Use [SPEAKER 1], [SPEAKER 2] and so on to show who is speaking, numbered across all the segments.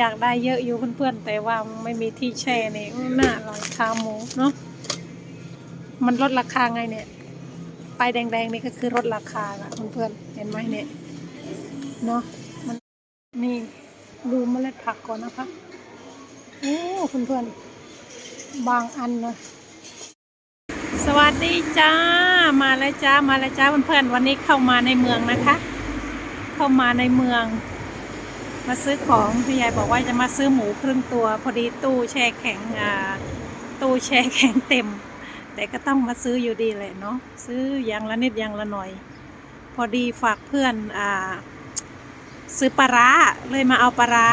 [SPEAKER 1] อยากได้เยอะอยู่เพื่อนๆ แต่ว่าไม่มีที่แช่นี่อื้อน่าอร่อยขาหมูเนาะมันลดราคาไงเนี่ยป้ายแดงๆนี่ก็คือลดราคาอะเพื่อนๆเห็นไหมเนี่ยเนาะมันนี่ดูเมล็ดผักก่อนนะคะโอ้เพื่อนๆบางอันนะสวัสดีจ้ามาแล้วจ้ามาแล้วจ้าเพื่อนๆวันนี้เข้ามาในเมืองนะคะ เข้ามาในเมือง มาซื้อของพี่ยายบอกว่าจะมาซื้อหมูครึ่งตัวพอดีตู้แช่แข็งอ่าตู้แช่แข็งเต็ม แต่ก็ต้องมาซื้ออยู่ดีแหละเนาะซื้ออย่างละนิดอย่างละหน่อย พอดีฝากเพื่อนอ่าซื้อปลาร้าเลยมาเอาปลาร้า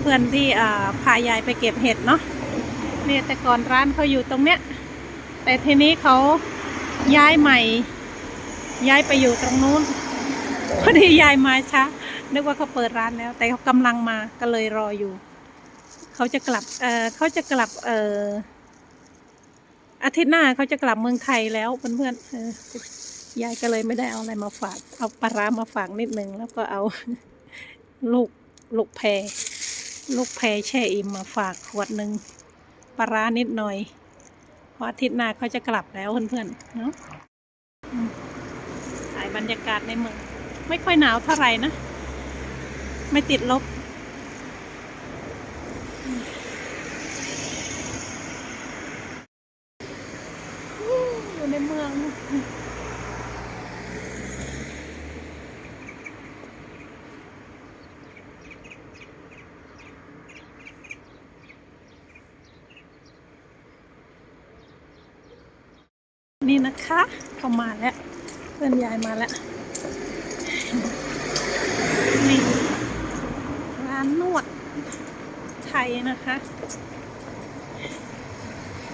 [SPEAKER 1] เพื่อนที่อ่าพายายไปเก็บเห็ดเนาะเนี่ยแต่ก่อนร้านเขาอยู่ตรงเนี้ยแต่ทีนี้เขาย้ายใหม่ ย้ายไปอยู่ตรงนู้นพอดียายมาช้า นึกว่าเขาเปิดร้านแล้ว แต่เขากำลังมาก็เลยรออยู่ เขาจะกลับเออเขาจะกลับเอออาทิตย์หน้าเขาจะกลับเมืองไทยแล้วเพื่อนๆเออยายก็เลยไม่ได้เอาอะไรมาฝาก เอาปลาร้ามาฝากนิดนึง แล้วก็เอาลูกลูกแพรลูกแพรแช่อิ่มมาฝากขวดหนึ่งปลาร้านิดหน่อยเพราะอาทิตย์หน้าเขาจะกลับแล้วเพื่อนๆเนาะถ่ายบรรยากาศในเมือง ไม่ค่อยหนาวเท่าไหร่นะ ไม่ติดลบ อยู่ในเมือง นี่นะคะเขามาแล้ว เพื่อนยายมาแล้วนี่านนวดไทยนะคะ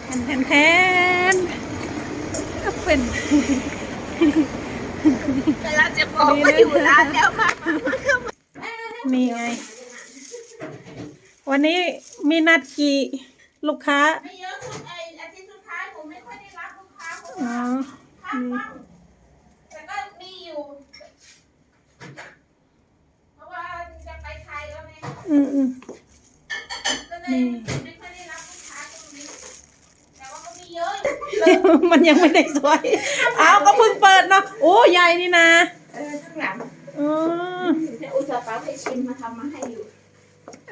[SPEAKER 1] แทนแทนแทนก็เป็น
[SPEAKER 2] เวลาจะบอกว่าอยู่ร้านแล้วค่ะ
[SPEAKER 1] นี่ไง วันนี้มีนัดกี่ลูกค้า
[SPEAKER 2] ไม่เยอะสุดไออาทิตย์สุดท้ายผมไม่ค่อยได้รับลูกค้าเพราะ
[SPEAKER 1] อ๋อ
[SPEAKER 2] ว่าพักบ้างแต่ก็มีอยู่ เพราะว่าจะไปไทยแล้วไง
[SPEAKER 1] อืมอืม
[SPEAKER 2] ก็เลยไม่ค่อยได้รับลูกค้าตรงนี้ แต่ว่าก็มีเยอะ
[SPEAKER 1] มันยังไม่ได้สวยอ้าวก็เพิ่งเปิดเนาะ โอ้ใหญ่นี่นะ
[SPEAKER 2] เออข้างหลัง
[SPEAKER 1] อ๋อ
[SPEAKER 2] เดี๋ยอุตสาห์ป้าให้ชิมมาทำมาให้อยู่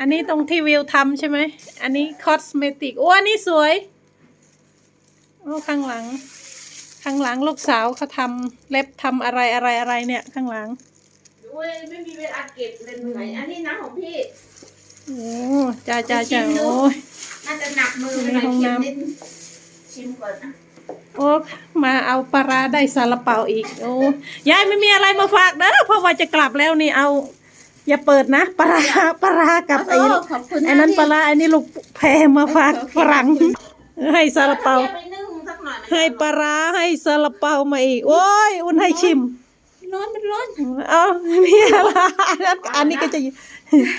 [SPEAKER 1] อันนี้ตรงที่วิวทำใช่ไหม อันนี้คอสเมติก โอ้อันนี้สวย โอ้ข้างหลัง ข้างหลังลูกสาวเขาทำเล็บทำอะไรอะไรอะไรเนี่ย ข้างหลัง
[SPEAKER 2] โอ้ยไม่มีเวลาเก็บเลยเหนื่อยอันนี้นะของพี่
[SPEAKER 1] โอ้จ้าจ้าจ้า
[SPEAKER 2] ชิมดู
[SPEAKER 1] โอ้ย
[SPEAKER 2] น่าจะหนักมือไปหน่อย
[SPEAKER 1] ในห้อง
[SPEAKER 2] เค็ม
[SPEAKER 1] น้ำ
[SPEAKER 2] นิดชิมก่อนนะ
[SPEAKER 1] โอ้มาเอาปลาร้าได้ซาลาเปาอีก โอ้ยายไม่มีอะไรมาฝากเด้อเพราะว่าจะกลับแล้วนี่เอา อย่าเปิดนะปลาร้าปลาร้ากับไอ้
[SPEAKER 2] โอ้ขอบคุณ
[SPEAKER 1] ไอ้นั้นปลา
[SPEAKER 2] ที่
[SPEAKER 1] ร้าไอ้นี่ลูกแพรมาฝากฝรั่งให้ซาลาเปา
[SPEAKER 2] ไปนึ่งสักหน่อยมัน
[SPEAKER 1] ให้ปลาร้าให้ซาลาเปามาอีก โอ้ย อุ่นให้ชิม
[SPEAKER 2] ร้อนมันร้อน
[SPEAKER 1] เอานี่อะไรอันนี้ก็จะ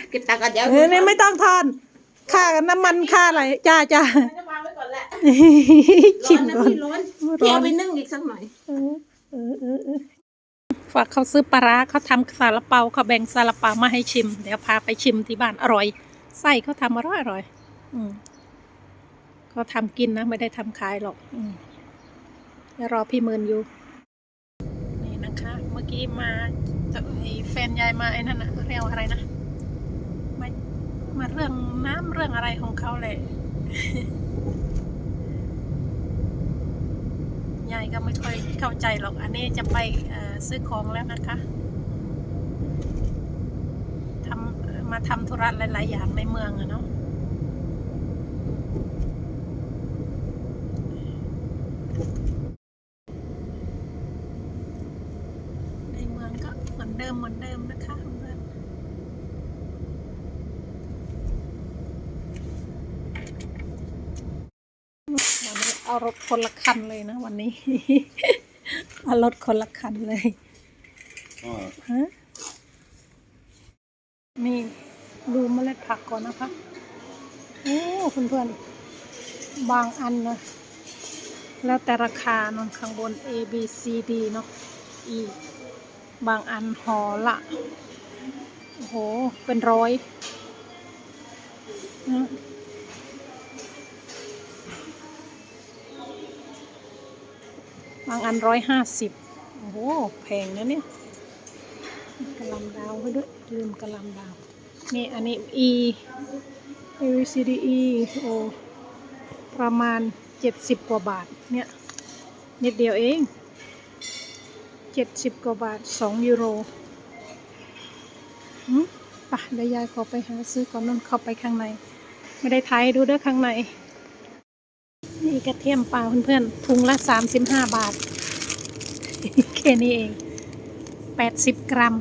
[SPEAKER 2] เก็บตังค์กันเดี๋ยว
[SPEAKER 1] เออนี่ไม่ต้องทอนค่าน้ำมันค่าอะไรจ้าจ้า
[SPEAKER 2] จะวางไว้ก่อนแหละ
[SPEAKER 1] ชิม
[SPEAKER 2] ร้อนนะ
[SPEAKER 1] ก่อน
[SPEAKER 2] พี่ร้อน
[SPEAKER 1] ร้อน
[SPEAKER 2] พี่เอาไปนึ่งอีกสักหน่อย
[SPEAKER 1] เออเออเออเออฝากเขาซื้อปลาร้าเขาทำซาลาเปาเขาแบ่งซาลาเปามาให้ชิม เดี๋ยวพาไปชิมที่บ้านอร่อยไส้เขาทำอร่อยอร่อยอืมเขาทำกินนะ ไม่ได้ทำขายหรอกอืมเดี๋ยวรอพี่หมืนอยู่นี่นะคะเมื่อ กี้มาจะไอ้แฟนยายมาไอ้นั่นนะเรียกว่าอะไรนะมามาเรื่องน้ำเรื่องอะไรของเขาเลยยายก็ไม่ค่อยเข้าใจหรอก อันนี้จะไปซื้อของแล้วนะคะทำมาทำธุระหลาย ๆ อย่างในเมืองอะเนาะ ในเมืองก็ เหมือนเดิมเหมือนเดิมนะคะเพื่อนวันนี้เอารถคนละคันเลยนะวันนี้ เอารถคนละคันเลย
[SPEAKER 3] ก็
[SPEAKER 1] ฮะนี่ดูเมล็ดผักก่อนนะคะโอ้เพื่อนๆบางอันนะแล้วแต่ราคาเนอะข้างบน A B C D เนาะ E บางอันห่อละ โอ้โห เป็นร้อยนะบางอันร้อยห้าสิบโอ้โห แพงนะเนี่ยกระหลำดาวไว้ด้วย ลืมกระหลำดาว นี่ อันนี้ E A B C D E O ประมาณเจ็ดสิบกว่าบาท เนี่ย นิดเดียวเอง จ็ดสิบกว่าบาทสองยูโรอืมไปะเดี๋ยวยายขอไปหาซื้อก่อนนั่นเข้าไปข้างใน ไม่ได้ถ่ายดูเด้อข้างใน นี่กระเทียมเปล่าเพื่อนๆถุงละสามสิบห้าบาท แค่นี้เองแปดสิบกรัม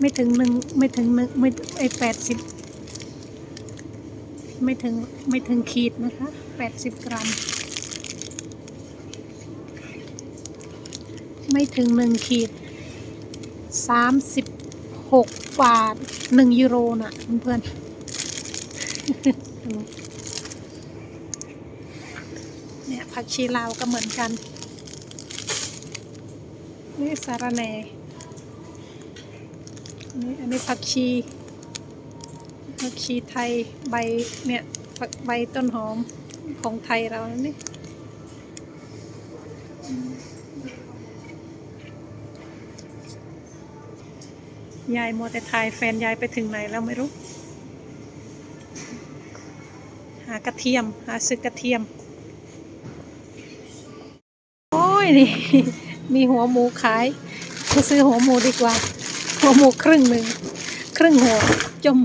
[SPEAKER 1] ไม่ถึงหนึ่งไม่ถึงหนึ่งไม่ไอแปดสิบไม่ถึงไม่ถึงขีดนะคะแปดสิบกรัม ไม่ถึงหนึ่งขีดสามสิบหกบาทหนึ่งยูโรน่ะเพื่อนๆเนี่ยผักชีลาวก็เหมือนกัน นี่สาระแหน่นี่อันนี้ผักชีผักชีไทยใบเนี่ยใบต้นหอมของไทยเรานี่ ยายมัวแต่ถ่ายแฟนยายไปถึงไหนแล้วไม่รู้ หากระเทียม หาซื้อกระเทียม โอ้ยนี่ มีหัวหมูขายไปซื้อหัวหมูดีกว่า หัวหมูครึ่งหนึ่ง ครึ่งหัว จม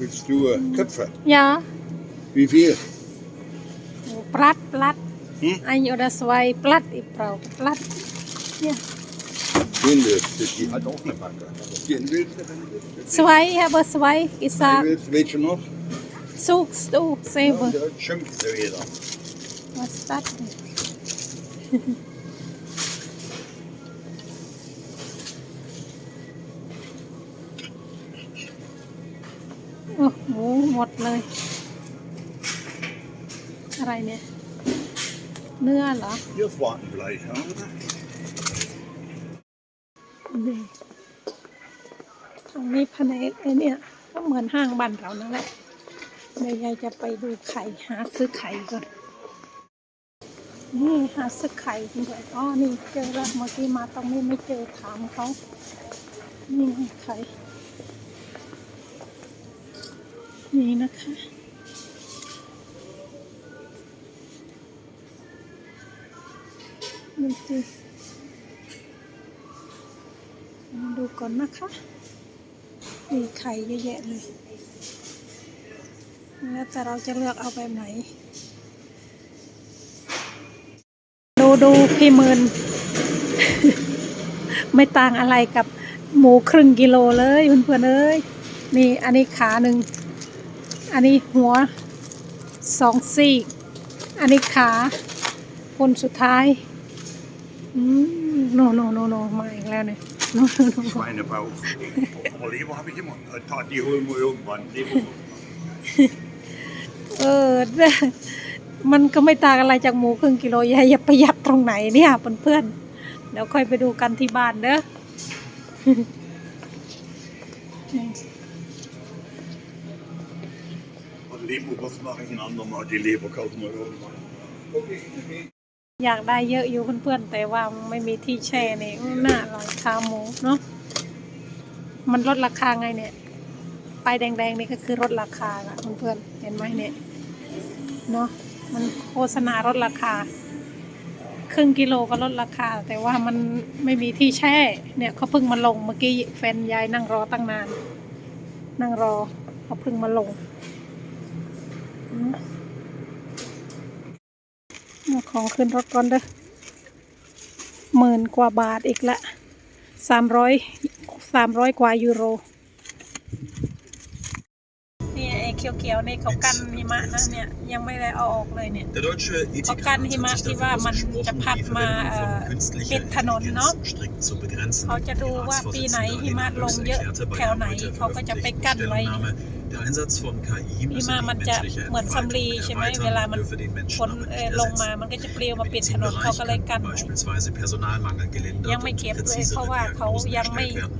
[SPEAKER 3] Willst du äh, Köpfe?
[SPEAKER 1] ยา
[SPEAKER 3] Wie viel?
[SPEAKER 1] ปลัดปลัด
[SPEAKER 3] Hm?
[SPEAKER 1] อันอยู่ดาสไวปลัดอีกเปล่าปลัดเนี่ย
[SPEAKER 3] Den willst du? Die hat auch eine Backe. Den willst du, wenn du willst.
[SPEAKER 1] สไวฮะเบอร์สไวกิซา
[SPEAKER 3] Den willst du, welche noch?
[SPEAKER 1] ซุกสตูเซเบอ
[SPEAKER 3] Ja,
[SPEAKER 1] ร์
[SPEAKER 3] da schimpft ja jeder.
[SPEAKER 1] มาสตัดโอ้หมูหมดเลย อะไรเนี่ย เนื้อเหรอ
[SPEAKER 3] Hier ist Wartenfleisch, haben wir das?
[SPEAKER 1] นี่ตรงนี้แผนไอเนี่ย ก็เหมือนห้างบ้านเรานั่นแหละเดี๋ยวยายจะไปดูไข่หาซื้อไข่ก่อน นี่หาซื้อไข่ด้วยอ๋อนี่เจอแล้วเมื่อกี้มาตรงนี้ไม่เจอถามเขานี่ไข่นี่นะคะดูสิม ก่อนนะคะ มีไข่เยอะแยะเลย แล้วแต่เราจะเลือกเอาแบบไหน ดูดูพี่มืนไม่ต่างอะไรกับหมูครึ่งกิโลเลยเพื่อนๆเอ้ยนี่อันนี้ขาหนึ่ง อันนี้หัวสองซี่ อันนี้ขาคนสุดท้าย อืมโนโนโนโนมาอีกแล้วเนี่ย
[SPEAKER 3] Schweinebauch. Leber habe ich immer. Tat, die holen wir irgendwann.
[SPEAKER 1] เออ มันก็ไม่ต่างอะไรจากหมูครึ่งกิโลยายอย่าประหยัดตรงไหนเนี่ยเพื่อนๆเดี๋ยวค่อยไปดูกันที่บ้านเด้อ
[SPEAKER 3] ลีบูบัสมาให้นานนานดีลีบก็เข้ามาโร
[SPEAKER 1] อยากได้เยอะอยู่เพื่อนๆ แต่ว่าไม่มีที่แช่เนี่อื้อน่าอร่อยขาหมูเนาะมันลดราคาไงเนี่ยป้ายแดงๆนี่ก็คือลดราคาอะเพื่อนๆเห็นไหมเนี่ยเนาะมันโฆษณาลดราคา ครึ่งกิโลก็ลดราคา แต่ว่ามันไม่มีที่แช่เนี่ยเขาเพิ่งมาลงเมื่อกี้แฟนยายนั่งรอตั้งนาน นั่งรอเขาเพิ่งมาลงอื มาของขึ้นรถก่อนเด้อหมื่นกว่าบาทอีกละสามร้อยสามร้อยกว่ายูโร นี่ไอ้เขียวๆนี่เขากันหิมะนะเนี่ยยังไม่ได้เอาออกเลยเนี่ย
[SPEAKER 4] เขากั
[SPEAKER 1] น
[SPEAKER 4] หิมะที่
[SPEAKER 1] ว่ามั
[SPEAKER 4] น
[SPEAKER 1] จะพั
[SPEAKER 4] ดมา
[SPEAKER 1] ปิ
[SPEAKER 4] ด
[SPEAKER 1] ถ
[SPEAKER 4] นนเนาะ
[SPEAKER 1] เขาจะดูว่าปีไหนหิมะลงเยอะแถวไหนเขาก็จะไปกั้นไว้
[SPEAKER 4] Der Einsatz von KI
[SPEAKER 1] นี่
[SPEAKER 4] müsse
[SPEAKER 1] มา
[SPEAKER 4] die
[SPEAKER 1] มันจะ
[SPEAKER 4] menschliche
[SPEAKER 1] เหมือนสำลี
[SPEAKER 4] Entfaltung
[SPEAKER 1] ใช่ไหมเวลา
[SPEAKER 4] erweitern,
[SPEAKER 1] มัน
[SPEAKER 4] dürfe den
[SPEAKER 1] ฝ
[SPEAKER 4] Menschen
[SPEAKER 1] น
[SPEAKER 4] aber
[SPEAKER 1] เอ่
[SPEAKER 4] nicht
[SPEAKER 1] อลงมา
[SPEAKER 4] ersetzen.
[SPEAKER 1] มันก็จะปลิว
[SPEAKER 4] Im
[SPEAKER 1] มาปิดถนน
[SPEAKER 4] Medizinbereich
[SPEAKER 1] เขาก็เลยกัน
[SPEAKER 4] kann
[SPEAKER 1] ไว้
[SPEAKER 4] beispielsweise Personalmangel gelindert
[SPEAKER 1] ยังไม่
[SPEAKER 4] und
[SPEAKER 1] เก็บเลย
[SPEAKER 4] präzisere
[SPEAKER 1] เพราะว่าเขา
[SPEAKER 4] Diagnosen
[SPEAKER 1] ยังไม่
[SPEAKER 4] gestellt werden.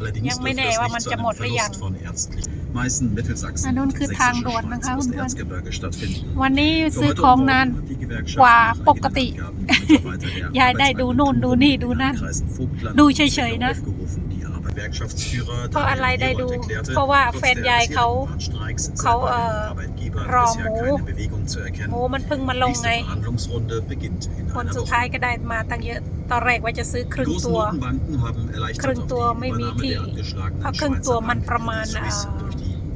[SPEAKER 4] Allerdings
[SPEAKER 1] ยังไม่
[SPEAKER 4] dürfte
[SPEAKER 1] แน่
[SPEAKER 4] es
[SPEAKER 1] ว่า
[SPEAKER 4] nicht
[SPEAKER 1] มัน
[SPEAKER 4] zu
[SPEAKER 1] จะ
[SPEAKER 4] einem
[SPEAKER 1] หมดหรือยัง
[SPEAKER 4] Verlust von ärztlichen Meißen, Mittelsachsen
[SPEAKER 1] อันนู้น
[SPEAKER 4] und
[SPEAKER 1] คือ
[SPEAKER 4] sächsische
[SPEAKER 1] ทางด่วนนะคะ
[SPEAKER 4] Schweiz
[SPEAKER 1] เพื่อน
[SPEAKER 4] Ostgebirge stattfinden.
[SPEAKER 1] ๆวันนี้
[SPEAKER 4] Für
[SPEAKER 1] ซื้อ
[SPEAKER 4] heute
[SPEAKER 1] ของ
[SPEAKER 4] und
[SPEAKER 1] นาน
[SPEAKER 4] morgen hat die Gewerkschaft
[SPEAKER 1] กว่า
[SPEAKER 4] nach
[SPEAKER 1] ปกติ
[SPEAKER 4] eigenen Angaben die Mitarbeiter der
[SPEAKER 1] ยายได้ดูนู่นดูนี่ดูนั่น
[SPEAKER 4] Arbeitsmarktagenturen in den Kreisen Vogtland
[SPEAKER 1] ดู
[SPEAKER 4] und
[SPEAKER 1] เฉยๆนะ
[SPEAKER 4] aufgerufen, die Gewerkschaftsführer
[SPEAKER 1] เพราะอะไร
[SPEAKER 4] Daniel
[SPEAKER 1] ได้ดู
[SPEAKER 4] Herold erklärte,
[SPEAKER 1] เพราะว่า
[SPEAKER 4] trotz
[SPEAKER 1] แฟน
[SPEAKER 4] der
[SPEAKER 1] ยายเขา
[SPEAKER 4] bisherigen Warnstreiks sei
[SPEAKER 1] เขา
[SPEAKER 4] bei
[SPEAKER 1] เอ่
[SPEAKER 4] den
[SPEAKER 1] อ
[SPEAKER 4] Arbeitgebern
[SPEAKER 1] รอ
[SPEAKER 4] bisher
[SPEAKER 1] หมู
[SPEAKER 4] keine Bewegung zu
[SPEAKER 1] ห
[SPEAKER 4] erkennen.
[SPEAKER 1] มูมันเพิ่งมาลง
[SPEAKER 4] Nächste
[SPEAKER 1] ไง
[SPEAKER 4] Verhandlungsrunde beginnt in
[SPEAKER 1] คน
[SPEAKER 4] einer
[SPEAKER 1] สุด
[SPEAKER 4] Woche.
[SPEAKER 1] ท้ายก็ได้มาตั้งเยอะตอนแรกว่าจะซื้อครึ่ง
[SPEAKER 4] Die
[SPEAKER 1] ตัว
[SPEAKER 4] großen Notenbanken haben erleichtert auf die
[SPEAKER 1] ครึ่งตัวไม่มี
[SPEAKER 4] Übernahme
[SPEAKER 1] ที่
[SPEAKER 4] der angeschlagenen
[SPEAKER 1] เพราะครึ่งตัว
[SPEAKER 4] Schweizer
[SPEAKER 1] มัน
[SPEAKER 4] Bank
[SPEAKER 1] ประมาณ
[SPEAKER 4] Credit
[SPEAKER 1] อ่า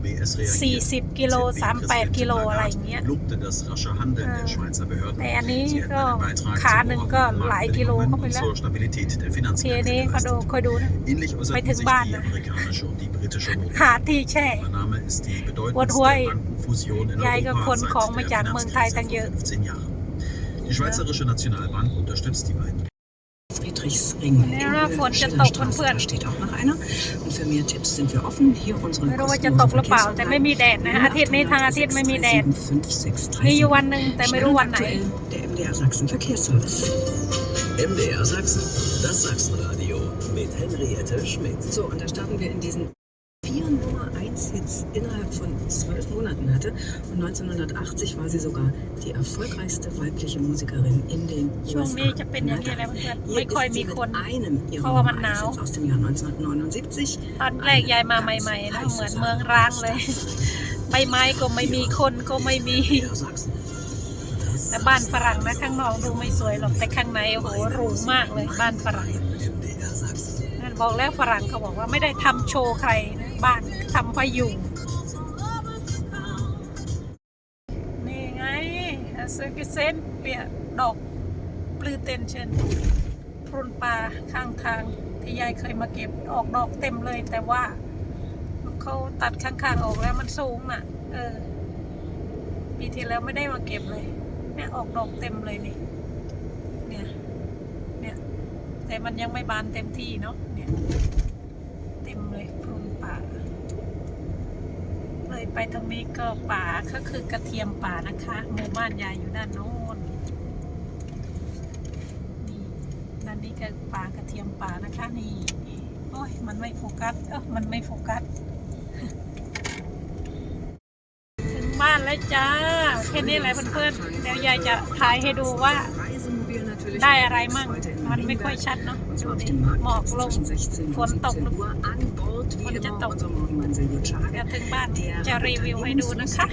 [SPEAKER 1] 40 กิโล 38 กิโลอะไรอย่างเงี้ย
[SPEAKER 4] lobte das rasche Handeln der Schweizer Behörden.
[SPEAKER 1] แต่อันนี้
[SPEAKER 4] Sie hätten
[SPEAKER 1] ก็
[SPEAKER 4] einen Beitrag
[SPEAKER 1] ขา
[SPEAKER 4] zur
[SPEAKER 1] หนึ่งก็
[SPEAKER 4] Überwachung
[SPEAKER 1] หลายกิโล
[SPEAKER 4] Marktbedingungen
[SPEAKER 1] เข้าไป
[SPEAKER 4] und
[SPEAKER 1] แล้ว
[SPEAKER 4] zur Stabilität der
[SPEAKER 1] ที
[SPEAKER 4] Finanzmärkte
[SPEAKER 1] นี้ก็ดู
[SPEAKER 4] geleistet.
[SPEAKER 1] คอยดูนะ
[SPEAKER 4] Ähnlich äußerten
[SPEAKER 1] ถึง
[SPEAKER 4] sich
[SPEAKER 1] บ้าน
[SPEAKER 4] die
[SPEAKER 1] นะ
[SPEAKER 4] amerikanische und die britische
[SPEAKER 1] หา
[SPEAKER 4] Notenbank.
[SPEAKER 1] ที่แช่
[SPEAKER 4] Übernahme ist die
[SPEAKER 1] ปวดหัว
[SPEAKER 4] bedeutendste
[SPEAKER 1] อีก
[SPEAKER 4] Bankenfusion in
[SPEAKER 1] ยายก็
[SPEAKER 4] Europa
[SPEAKER 1] ขน
[SPEAKER 4] seit
[SPEAKER 1] ของมา
[SPEAKER 4] der
[SPEAKER 1] จากเมืองไทย
[SPEAKER 4] Finanzkrise
[SPEAKER 1] ตั้งเย
[SPEAKER 4] vor
[SPEAKER 1] อะ
[SPEAKER 4] 15 Jahren. Die Schweizerische Nationalbank unterstützt die beiden
[SPEAKER 5] Friedrichsring.
[SPEAKER 1] Ja, na, von der
[SPEAKER 5] Schillerstraße,
[SPEAKER 1] Topf-
[SPEAKER 5] Da steht auch noch einer. Und für mehr Tipps sind wir offen. Hier unsere
[SPEAKER 1] ไม่รู้ว่าจะตกหรือเปล่าแต่ไม่มีแดดนะอาทิตย์นี้ทางอาทิตย์ไม่มีแดดมีอยู่วันหนึ่งแต่ไม่รู้วันไหน
[SPEAKER 5] Der MDR Sachsen Verkehrsservice.
[SPEAKER 6] MDR Sachsen, das Sachsenradio mit Henriette Schmidt.
[SPEAKER 5] So, und da starten wir in diesen vier Nummer 1 Hits innerhalb von zwölf Monaten hatte. Und 1980 war sie sogar die erfolgreichste weibliche Musikerin in den
[SPEAKER 1] ช่วง
[SPEAKER 5] USA.
[SPEAKER 1] นี้จะเป็นอย่างนี้แหละเพื่อนๆ
[SPEAKER 5] Hier
[SPEAKER 1] ไม่ค่อย
[SPEAKER 5] ist
[SPEAKER 1] มี
[SPEAKER 5] sie
[SPEAKER 1] คน
[SPEAKER 5] mit einem ihrer
[SPEAKER 1] เพราะว่ามัน
[SPEAKER 5] Nummer
[SPEAKER 1] หนาว
[SPEAKER 5] 1 Hits aus dem Jahr 1979
[SPEAKER 1] ตอนแรกยายมาใหม่ๆนะเหมือนเมืองร้างเลยใบไม้ก็ไม่มีคนก็ไม่มี
[SPEAKER 6] MDR Sachsen,
[SPEAKER 1] แต่บ้านฝรั่งนะข้างนอกดูไม่สวยหรอกแต่ข้างในโอ้โหหรูมากเลยบ้านฝรั่ง
[SPEAKER 6] MDR Sachsen.
[SPEAKER 1] นั่นบอกแล้วฝรั่งเขาบอกว่าไม่ได้ทำโชว์ใครนะ บ้านทำไว้อยู่นี่ไงซอร์กิเซนเปียดอกปลือเต็นเชนพรุนปลาข้างทางที่ยายเคยมาเก็บออกดอกเต็มเลย แต่ว่าเขาตัดข้างๆออกแล้วมันสูงน่ะ เออปีที่แล้วไม่ได้มาเก็บเลยเนี่ยออกดอกเต็มเลยนี่เนี่ยเนี่ยแต่มันยังไม่บานเต็มที่เนาะเนี่ยเต็มเลย เลยไปตรงนี้ก็ป่าก็คือกระเทียมป่านะคะหมู่บ้านยายอยู่ด้านโน้นนี่ด้านนี้ก็ป่ากระเทียมป่านะคะนี่โอ้ยมันไม่โฟกัสเออมันไม่โฟกัสถึงบ้านแล้วจ้าแค่นี้แหละเพื่อนๆเดี๋ยวยายจะถ่ายให้ดูว่าได้อะไรมั่งมันไม่ค่อยชัดเนาะดูดิหมอกลงฝนตก
[SPEAKER 5] 17 Uhr an Bord wie
[SPEAKER 1] Und
[SPEAKER 5] immer
[SPEAKER 1] jetzt doch.
[SPEAKER 5] unser Morgenmann Silvio Chaga,
[SPEAKER 1] เดี๋ยวถึงบ้าน
[SPEAKER 5] der
[SPEAKER 1] จะรีวิวให้ดูนะคะ